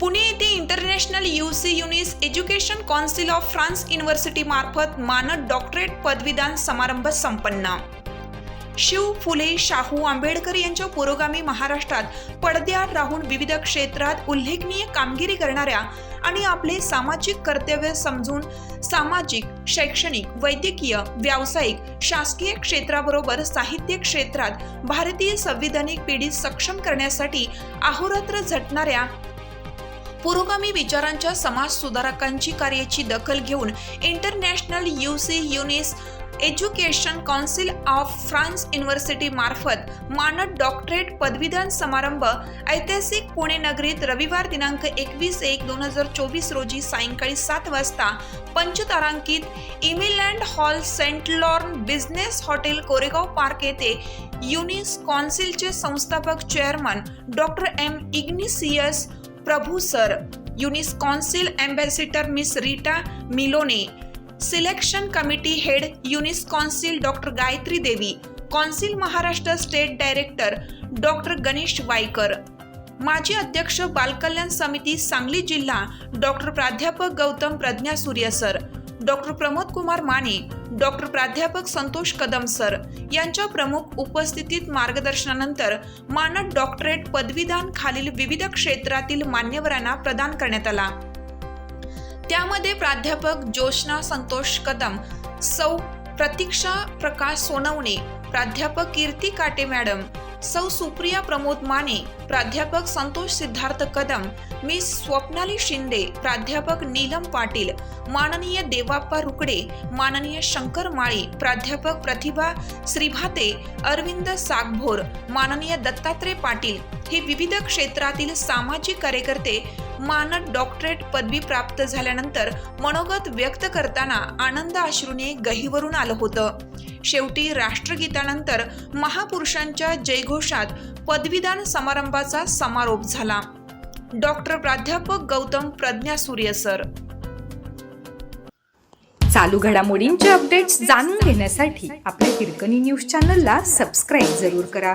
पुणे येथे इंटरनॅशनल यूसी Younis education council of France university मार्फत मानद डॉक्टरेट पदवीदान समारंभ संपन्न. शिव फुले शाहू आंबेडकर यांच्या पुरोगामी महाराष्ट्रात पडद्याआड राहून विविध क्षेत्रात उल्लेखनीय कामगिरी करणाऱ्या आणि आपले सामाजिक कर्तव्य समजून सामाजिक शैक्षणिक वैद्यकीय व्यावसायिक शासकीय क्षेत्राबरोबर साहित्य क्षेत्रात भारतीय संविधानिक पिढी सक्षम करण्यासाठी अहोरात्र झटणाऱ्या पुरोगामी विचारांच्या समाज सुधारकांची कार्याची दखल घेऊन international युसी Younis education council of France university मार्फत मानद डॉक्टरेट पदवीदान समारंभ ऐतिहासिक पुणे नगरीत रविवार दिनांक एकवीस एक दोन हजार चोवीस रोजी सायंकाळी सात वाजता पंचतारांकित Emiland hall Saint Laurn business hotel Koregaon park येथे युनिस कौन्सिलचे संस्थापक chairman doctor M Ignatius Prabhu sir Unis council ambassador miss Rita Milone selection committee head Unis council doctor Gayatri Devi council Maharashtra state director doctor Ganesh Waykar माजी अध्यक्ष बालकल्याण समिती सांगली जिल्हा doctor प्राध्यापक Gautam Pragya Surya sir doctor Pramod Kumar Mane doctor प्राध्यापक Santosh Kadam sir यांच्या प्रमुख उपस्थितीत मार्गदर्शनानंतर मानद डॉक्टरेट पदवीदान खालील विविध क्षेत्रातील मान्यवरांना प्रदान करण्यात आला. त्यामध्ये प्राध्यापक जोशना संतोष कदम सौ प्रतीक्षा प्रकाश सोनवणे प्राध्यापक कीर्ती काटे मॅडम सौ सुप्रिया प्रमोद माने प्राध्यापक संतोष सिद्धार्थ कदम मिस स्वप्नाली शिंदे प्राध्यापक नीलम पाटील माननीय देवाप्पा रुकडे माननीय शंकर माळी प्राध्यापक प्रतिभा श्रीभाते अरविंद सागभोर माननीय दत्तात्रय पाटील हे विविध क्षेत्रातील सामाजिक कार्यकर्ते मानद डॉक्टरेट पदवी प्राप्त झाल्यानंतर मनोगत व्यक्त करताना आनंद अश्रूने गहीवरून आलं होतं. शेवटी राष्ट्रगीतानंतर महापुरुषांच्या जयघोषात पदवीदान समारंभाचा समारोप झाला. डॉक्टर प्राध्यापक गौतम प्रज्ञा सूर्य सर. चालू घडामोडींचे अपडेट्स जाणून घेण्यासाठी आपल्या हिरकणी न्यूज चॅनलला सबस्क्राईब जरूर करा.